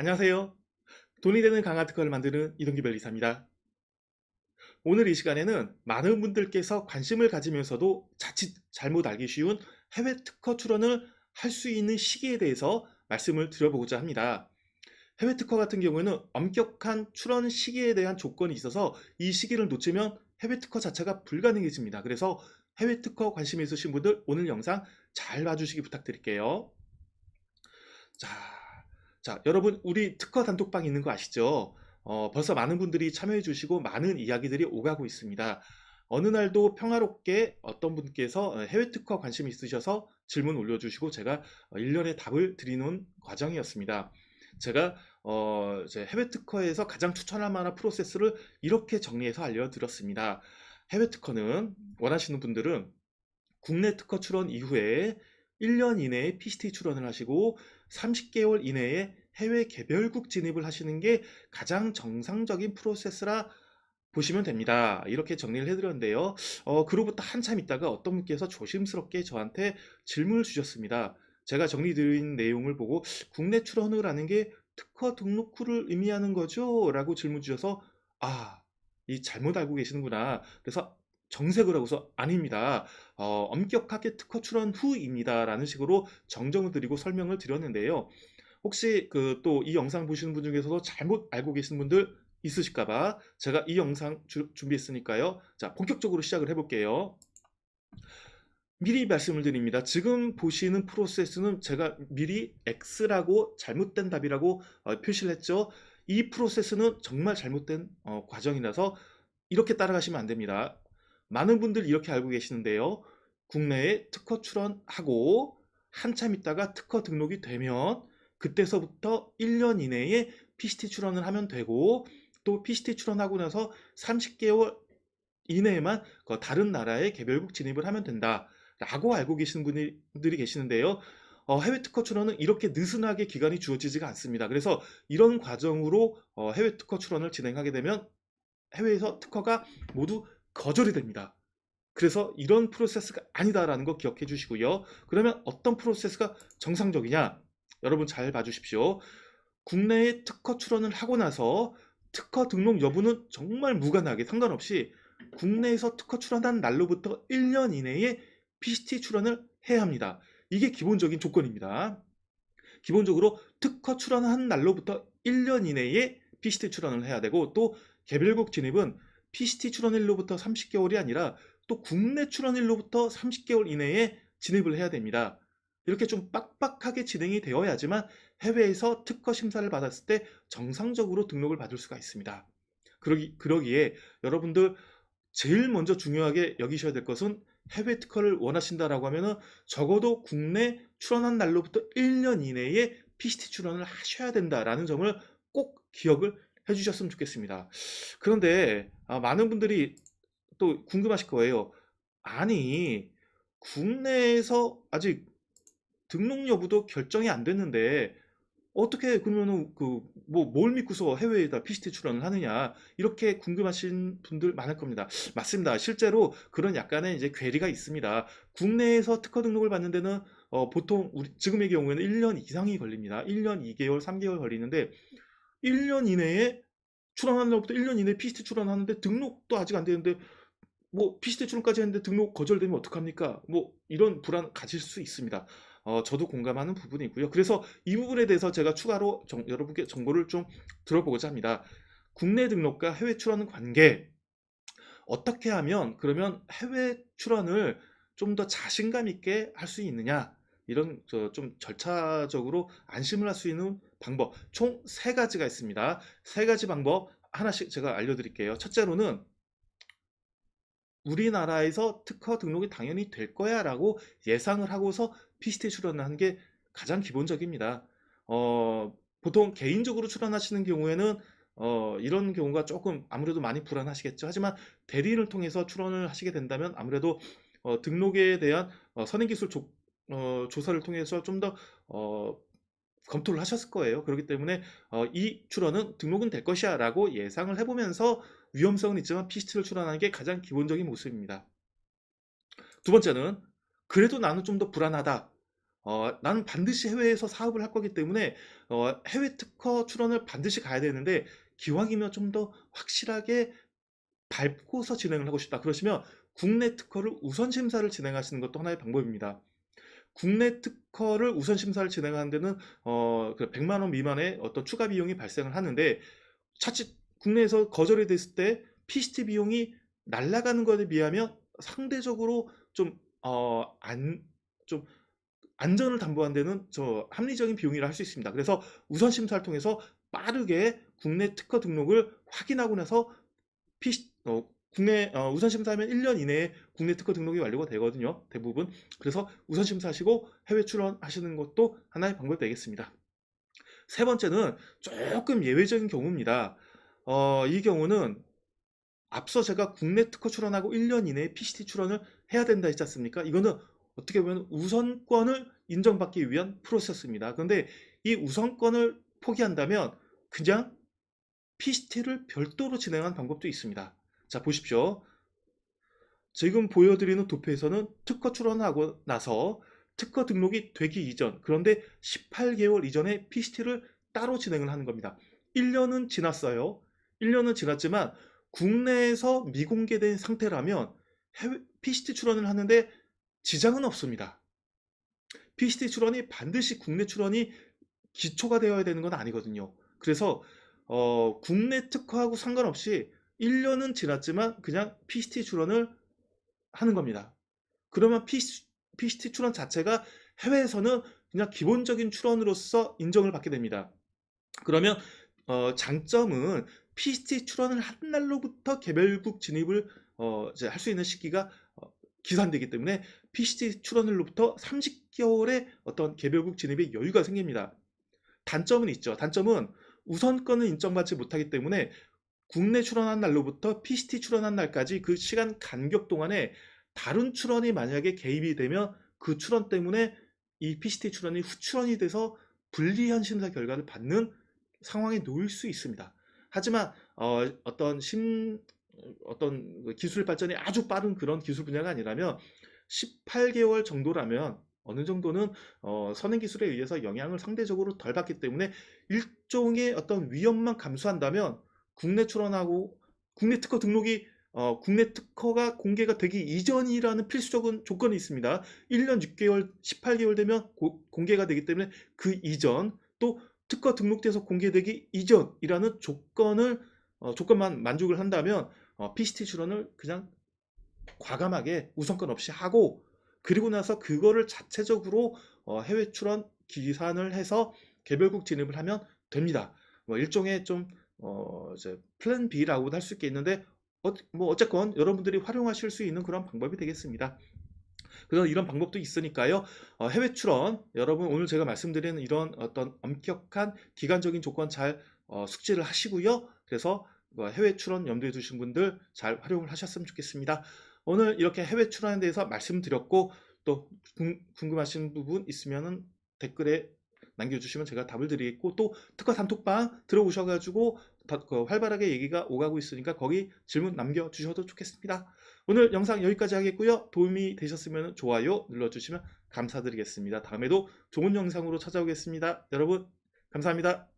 안녕하세요. 돈이 되는 강화 특허를 만드는 이동기별 이사입니다. 오늘 이 시간에는 많은 분들께서 관심을 가지면서도 자칫 잘못 알기 쉬운 해외 특허 출원을 할 수 있는 시기에 대해서 말씀을 드려보고자 합니다. 해외 특허 같은 경우에는 엄격한 출원 시기에 대한 조건이 있어서 이 시기를 놓치면 해외 특허 자체가 불가능해집니다. 그래서 해외 특허 관심 있으신 분들 오늘 영상 잘 봐주시기 부탁드릴게요. 자, 자, 여러분 우리 특허 단톡방 있는 거 아시죠? 어, 벌써 많은 분들이 참여해 주시고 많은 이야기들이 오가고 있습니다. 어느 날도 평화롭게 어떤 분께서 어, 해외 특허 관심이 있으셔서 질문 올려주시고 제가 어, 일련의 답을 드리는 과정이었습니다. 제가 어, 해외 특허에서 가장 추천할 만한 프로세스를 이렇게 정리해서 알려드렸습니다. 해외 특허는 원하시는 분들은 국내 특허 출원 이후에 1년 이내에 PCT 출원을 하시고 30개월 이내에 해외 개별국 진입을 하시는 게 가장 정상적인 프로세스라 보시면 됩니다. 이렇게 정리를 해드렸는데요. 어, 그로부터 한참 있다가 어떤 분께서 조심스럽게 저한테 질문을 주셨습니다. 제가 정리드린 내용을 보고 국내 출원을 하는 게 특허 등록 후를 의미하는 거죠? 라고 질문 주셔서 아, 이 잘못 알고 계시는구나. 그래서 정색을 하고서 아닙니다. 어, 엄격하게 특허 출원 후입니다. 라는 식으로 정정을 드리고 설명을 드렸는데요. 혹시 그 또 이 영상 보시는 분 중에서도 잘못 알고 계신 분들 있으실까봐 제가 이 영상 주- 준비했으니까요. 자, 본격적으로 시작을 해볼게요. 미리 말씀을 드립니다. 지금 보시는 프로세스는 제가 미리 X라고 잘못된 답이라고 어, 표시를 했죠. 이 프로세스는 정말 잘못된 어, 과정이라서 이렇게 따라가시면 안 됩니다. 많은 분들 이렇게 알고 계시는데요. 국내에 특허 출원하고 한참 있다가 특허 등록이 되면 그때서부터 1년 이내에 PCT 출원을 하면 되고 또 PCT 출원하고 나서 30개월 이내에만 그 다른 나라의 개별국 진입을 하면 된다 라고 알고 계시는 분들이 계시는데요. 어, 해외 특허 출원은 이렇게 느슨하게 기간이 주어지지가 않습니다. 그래서 이런 과정으로 어, 해외 특허 출원을 진행하게 되면 해외에서 특허가 모두 거절이 됩니다. 그래서 이런 프로세스가 아니다라는 거 기억해 주시고요. 그러면 어떤 프로세스가 정상적이냐? 여러분 잘 봐주십시오. 국내에 특허 출원을 하고 나서 특허 등록 여부는 정말 무관하게 상관없이 국내에서 특허 출원한 날로부터 1년 이내에 PCT 출원을 해야 합니다. 이게 기본적인 조건입니다. 기본적으로 특허 출원한 날로부터 1년 이내에 PCT 출원을 해야 되고 또 개별국 진입은 PCT 출원일로부터 30개월이 아니라 또 국내 출원일로부터 30개월 이내에 진입을 해야 됩니다. 이렇게 좀 빡빡하게 진행이 되어야지만 해외에서 특허 심사를 받았을 때 정상적으로 등록을 받을 수가 있습니다. 그러기, 그러기에 여러분들 제일 먼저 중요하게 여기셔야 될 것은 해외 특허를 원하신다라고 하면은 적어도 국내 출원한 날로부터 1년 이내에 PCT 출원을 하셔야 된다라는 점을 꼭 기억을 해주셨으면 좋겠습니다. 그런데 아, 많은 분들이 또 궁금하실 거예요. 아니, 국내에서 아직 등록 여부도 결정이 안 됐는데 어떻게 그러면은 그 뭐 뭘 믿고서 해외에다 PCT 출원을 하느냐 이렇게 궁금하신 분들 많을 겁니다. 맞습니다. 실제로 그런 약간의 이제 괴리가 있습니다. 국내에서 특허 등록을 받는 데는 어, 보통 우리 지금의 경우에는 1년 이상이 걸립니다. 1년 2개월, 3개월 걸리는데 1년 이내에 출원하는 날부터 1년 이내에 PCT 출원하는데 등록도 아직 안 되는데 뭐 PCT 출원까지 했는데 등록 거절되면 어떡합니까? 뭐 이런 불안 가질 수 있습니다. 어, 저도 공감하는 부분이고요. 그래서 이 부분에 대해서 제가 추가로 정- 여러분께 정보를 좀 들어보고자 합니다. 국내 등록과 해외 출원 관계 어떻게 하면 그러면 해외 출원을 좀 더 자신감 있게 할 수 있느냐 이런 저좀 절차적으로 안심을 할 수 있는 방법 총 세 가지가 있습니다. 세 가지 방법 하나씩 제가 알려드릴게요. 첫째로는 우리나라에서 특허 등록이 당연히 될 거야 라고 예상을 하고서 PCT 출원을 하는 게 가장 기본적입니다. 어, 보통 개인적으로 출원하시는 경우에는 어, 이런 경우가 조금 아무래도 많이 불안하시겠죠. 하지만 대리를 통해서 출원을 하시게 된다면 아무래도 어, 등록에 대한 어, 선행기술 조, 어, 조사를 통해서 좀 더 어, 검토를 하셨을 거예요. 그렇기 때문에 어, 이 출원은 등록은 될 것이야 라고 예상을 해보면서 위험성은 있지만 PCT를 출원하는 게 가장 기본적인 모습입니다. 두 번째는 그래도 나는 좀 더 불안하다. 어, 나는 반드시 해외에서 사업을 할 거기 때문에 어, 해외 특허 출원을 반드시 가야 되는데 기왕이면 좀 더 확실하게 밟고서 진행을 하고 싶다. 그러시면 국내 특허를 우선 심사를 진행하시는 것도 하나의 방법입니다. 국내 특허를 우선 심사를 진행하는 데는 어, 그 100만 원 미만의 어떤 추가 비용이 발생을 하는데 자칫 국내에서 거절이 됐을 때 PCT 비용이 날아가는 것에 비하면 상대적으로 좀, 어, 안, 좀 안전을 담보한 데는 저 합리적인 비용이라 할 수 있습니다. 그래서 우선 심사를 통해서 빠르게 국내 특허 등록을 확인하고 나서 PC, 어, 국내 어, 우선 심사하면 1년 이내에 국내 특허 등록이 완료가 되거든요. 대부분. 그래서 우선 심사하시고 해외 출원하시는 것도 하나의 방법이 되겠습니다. 세 번째는 조금 예외적인 경우입니다. 어, 이 경우는 앞서 제가 국내 특허 출원하고 1년 이내에 PCT 출원을 해야 된다 했지 않습니까? 이거는 어떻게 보면 우선권을 인정받기 위한 프로세스입니다. 그런데 이 우선권을 포기한다면 그냥 PCT를 별도로 진행한 방법도 있습니다. 자, 보십시오. 지금 보여드리는 도표에서는 특허 출원하고 나서 특허 등록이 되기 이전, 그런데 18개월 이전에 PCT를 따로 진행을 하는 겁니다. 1년은 지났어요. 1년은 지났지만 국내에서 미공개된 상태라면 해외 PCT 출원을 하는데 지장은 없습니다. PCT 출원이 반드시 국내 출원이 기초가 되어야 되는 건 아니거든요. 그래서 어, 국내 특허하고 상관없이 1년은 지났지만 그냥 PCT 출원을 하는 겁니다. 그러면 PCT 출원 자체가 해외에서는 그냥 기본적인 출원으로서 인정을 받게 됩니다. 그러면 어, 장점은 PCT 출원을 한 날로부터 개별국 진입을 어, 할 수 있는 시기가 어, 기산되기 때문에 PCT 출원일로부터 30개월의 어떤 개별국 진입의 여유가 생깁니다. 단점은 있죠. 단점은 우선권을 인정받지 못하기 때문에 국내 출원한 날로부터 PCT 출원한 날까지 그 시간 간격 동안에 다른 출원이 만약에 개입이 되면 그 출원 때문에 이 PCT 출원이 후출원이 돼서 불리한 심사 결과를 받는 상황에 놓일 수 있습니다. 하지만 어, 어떤 심 어떤 그 기술 발전이 아주 빠른 그런 기술 분야가 아니라면 18개월 정도라면 어느 정도는 어, 선행 기술에 의해서 영향을 상대적으로 덜 받기 때문에 일종의 어떤 위험만 감수한다면 국내 출원하고 국내 특허 등록이 어, 국내 특허가 공개가 되기 이전이라는 필수적인 조건이 있습니다. 1년 6개월, 18개월 되면 고, 공개가 되기 때문에 그 이전 또 특허 등록돼서 공개되기 이전이라는 조건을 어, 조건만 만족을 한다면 어, PCT 출원을 그냥 과감하게 우선권 없이 하고 그리고 나서 그거를 자체적으로 어, 해외 출원 기산을 해서 개별국 진입을 하면 됩니다. 뭐 일종의 좀 어, 이제 플랜 B라고도 할 수 있겠는데 어, 뭐 어쨌건 여러분들이 활용하실 수 있는 그런 방법이 되겠습니다. 그래서 이런 방법도 있으니까요. 어, 해외 출원 여러분 오늘 제가 말씀드리는 이런 어떤 엄격한 기간적인 조건 잘 어, 숙지를 하시고요. 그래서 뭐 해외 출원 염두에 두신 분들 잘 활용을 하셨으면 좋겠습니다. 오늘 이렇게 해외 출원에 대해서 말씀드렸고 또 궁금하신 부분 있으면 댓글에 남겨주시면 제가 답을 드리겠고 또 특허 단톡방 들어오셔가지고 그 활발하게 얘기가 오가고 있으니까 거기 질문 남겨주셔도 좋겠습니다. 오늘 영상 여기까지 하겠고요. 도움이 되셨으면 좋아요 눌러주시면 감사드리겠습니다. 다음에도 좋은 영상으로 찾아오겠습니다. 여러분 감사합니다.